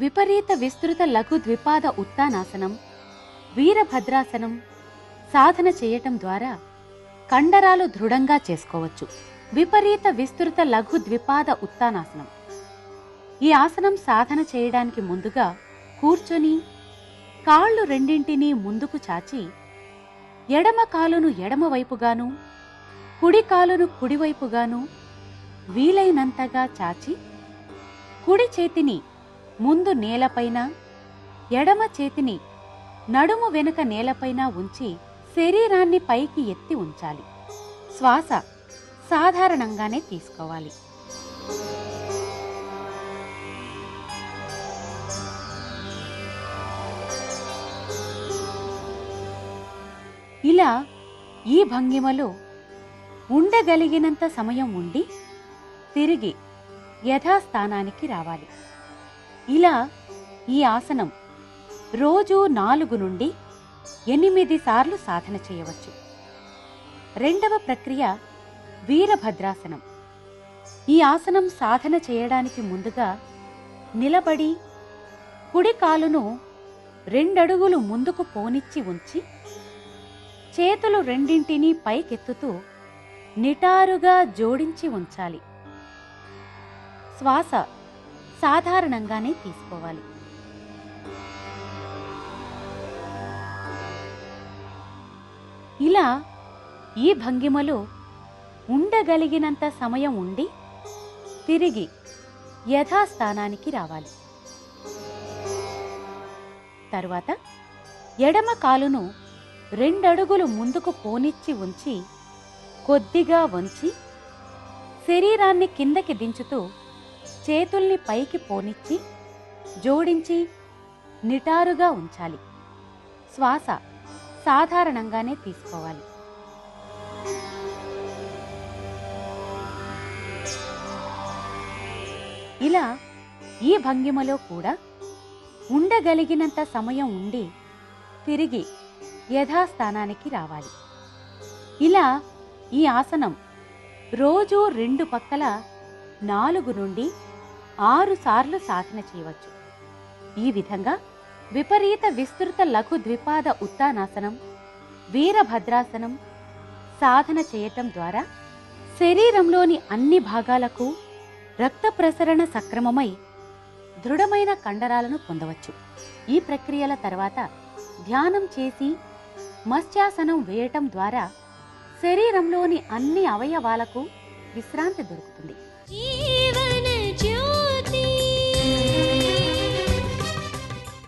విపరీత విస్తృత లఘు ద్విపాద ఉత్తానాసనం వీరభద్రాసనం సాధన చేయటం ద్వారా కండరాలు దృఢంగా చేసుకోవచ్చు. విపరీత విస్తృత లఘు ద్విపాద ఉత్తానాసనం. ఈ ఆసనం సాధన చేయడానికి ముందుగా కూర్చొని కాళ్ళు రెండింటినీ ముందుకు చాచి ఎడమ కాలును ఎడమవైపుగాను కుడి కాలును కుడివైపుగాను వీలైనంతగా చాచి కుడి చేతిని ముందు నేలపైన ఎడమ చేతిని నడుము వెనుక నేలపైన ఉంచి శరీరాన్ని పైకి ఎత్తి ఉంచాలి. శ్వాస సాధారణంగానే తీసుకోవాలి. ఇలా ఈ భంగిమలో ఉండగలిగినంత సమయం ఉండి తిరిగి యథాస్థానానికి రావాలి. ఇలా ఈ ఆసనం రోజు నాలుగు నుండి ఎనిమిది సార్లు సాధన చేయవచ్చు. రెండవ ప్రక్రియ వీరభద్రాసనం. ఈ ఆసనం సాధన చేయడానికి ముందుగా నిలబడి కుడి కాలును రెండడుగులు ముందుకు పోనిచ్చి ఉంచి చేతులు రెండింటినీ పైకెత్తుతూ నిటారుగా జోడించి ఉంచాలి. శ్వాస సాధారణంగానే తీసుకోవాలి. ఇలా ఈ భంగిమలో ఉండగలిగినంత సమయం ఉండి తిరిగి యథాస్థానానికి రావాలి. తరువాత ఎడమ కాలును రెండడుగులు ముందుకు పోనిచ్చి ఉంచి కొద్దిగా వంచి శరీరాన్ని కిందకి దించుతూ చేతుల్ని పైకి పోనిచ్చి జోడించి నిటారుగా ఉంచాలి. శ్వాస సాధారణంగానే తీసుకోవాలి. ఇలా ఈ భంగిమలో కూడా ఉండగలిగినంత సమయం ఉండి తిరిగి యథాస్థానానికి రావాలి. ఇలా ఈ ఆసనం రోజు రెండు పక్కల నాలుగు నుండి ఆరు సార్లు సాధన చేయవచ్చు. ఈ విధంగా విపరీత విస్తృత లఘు ద్విపాద ఉత్తానాసనం వీరభద్రాసనం సాధన చేయటం ద్వారా శరీరంలోని అన్ని భాగాలకు రక్త ప్రసరణ సక్రమమై దృఢమైన కండరాలను పొందవచ్చు. ఈ ప్రక్రియల తర్వాత ధ్యానం చేసి మత్స్యాసనం వేయటం ద్వారా శరీరంలోని అన్ని అవయవాలకు విశ్రాంతి దొరుకుతుంది.